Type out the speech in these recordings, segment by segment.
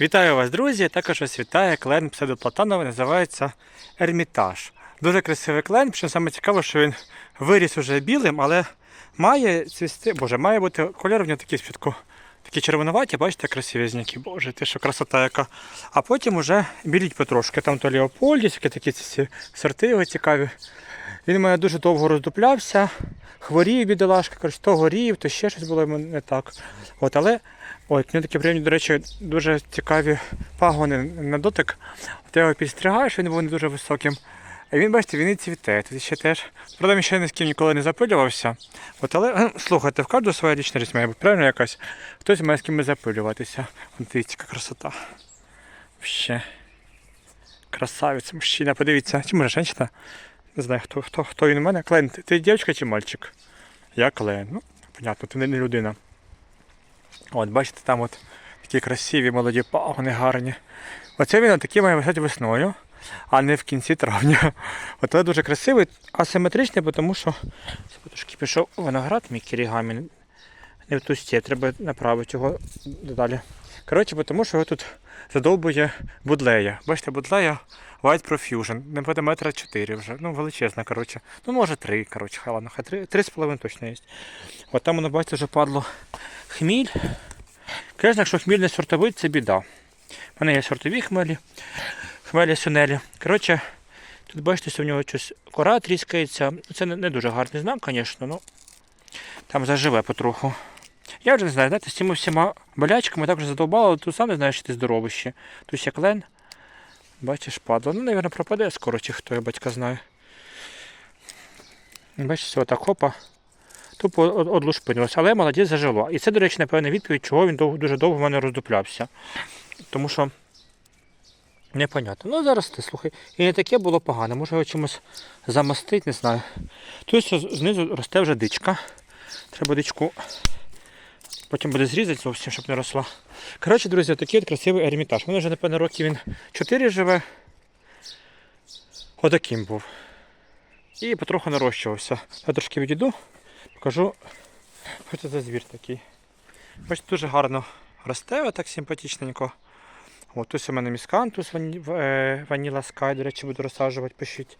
Вітаю вас, друзі! Також вас вітає клен псевдоплатановий, називається Ермітаж. Дуже красивий клен, причому саме цікаво, що він виріс уже білим, але має цвісти, боже, має бути кольор в нього такий спочатку. Такі червонуваті, бачите, красиві зняки. Боже, ти що красота яка. А потім вже біліть потрошки. Там то Леопольдівські, такі ці сорти його цікаві. Він у мене дуже довго роздуплявся, хворів бідолашка, коротше, то горів, то ще щось було йому не так. От, але Ой, нього такі приємні, до речі, дуже цікаві пагони на дотик. Ти його підстрігаєш, він був не дуже високим. А він, бачите, він і цвіте. Тут ще теж. Правда, він ще ні з ким ніколи не запилювався. От, але слухайте, в кожного своя річна річ має бути, правильно якась? Хтось має з кимось запилюватися. От дивіться, яка красота. Ще. Красавець, мужчина, подивіться. Чи може женщина? Не знаю, хто, хто, хто він у мене. Клен, ти, ти дівчинка чи мальчик? Я Клен. Ну, понятно, ти не, людина. От, бачите, там от такі красиві молоді пагони гарні. Оце він отакий має висати весною, а не в кінці травня. От дуже красивий, асиметричний, тому що трошки пішов виноград, мій кірігамі. Не в ту степ, треба направити його далі. Коротше, бо тому що його тут задовбує будлея. Бачите, будлея White Profusion. Не буде метра 4 вже. Ну, величезна, коротше. Ну, може 3, коротше, хай ладно, хай 3, 3,5 точно є. От там воно, бачите, вже падло хміль. Звісно, якщо хміль не сортовий, це біда. У мене є сортові хмелі, хмелі сунелі. Коротше, тут бачите, що в нього щось кора тріскається. Це не, дуже гарний знак, звісно, ну там заживе потроху. Я вже не знаю, знаєте, з цими всіма болячками так вже задовбало, тут сам не знаєш, що ти здоровий ще. Тут ще клен. Бачиш, падло. Ну, мабуть, пропаде скоро, чи хто, я батька знаю. Бачите, отак хопа. Тупо од- одлушпинилося, але молодець зажило. І це, до речі, напевне, відповідь, чого він дов- дуже довго в мене роздуплявся. Тому що непонятно. Ну зараз ти слухай. І не таке було погане. Може його чимось замостити, не знаю. Тут знизу росте вже дичка. Треба дичку. Потім буде зрізати зовсім, щоб не росла. Коротше, друзі, такий от красивий ермітаж. Мене вже, напевно, років він 4 живе. Отаким був. І потроху нарощувався. Я трошки відійду, покажу, що це звір такий. Бачите, дуже гарно росте, отак симпатичненько. От ось у мене міскантус е, ваніла скай, до речі, буду розсаджувати, пишіть.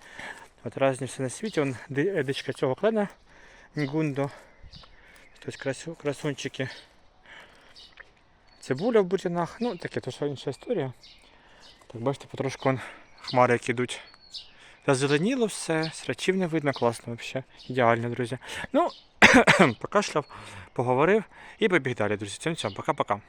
От різні все на світі. Вон дичка цього клена Нгундо. Тобто красу, красунчики. Цибуля в бутінах. Ну, таке то що інша історія. Так, бачите, потрошку вон хмари як ідуть. Зазеленіло все, срачів не видно, класно взагалі. Ідеально, друзі. Ну, покашляв, поговорив і побіг далі, друзі. Цим цьому, пока-пока.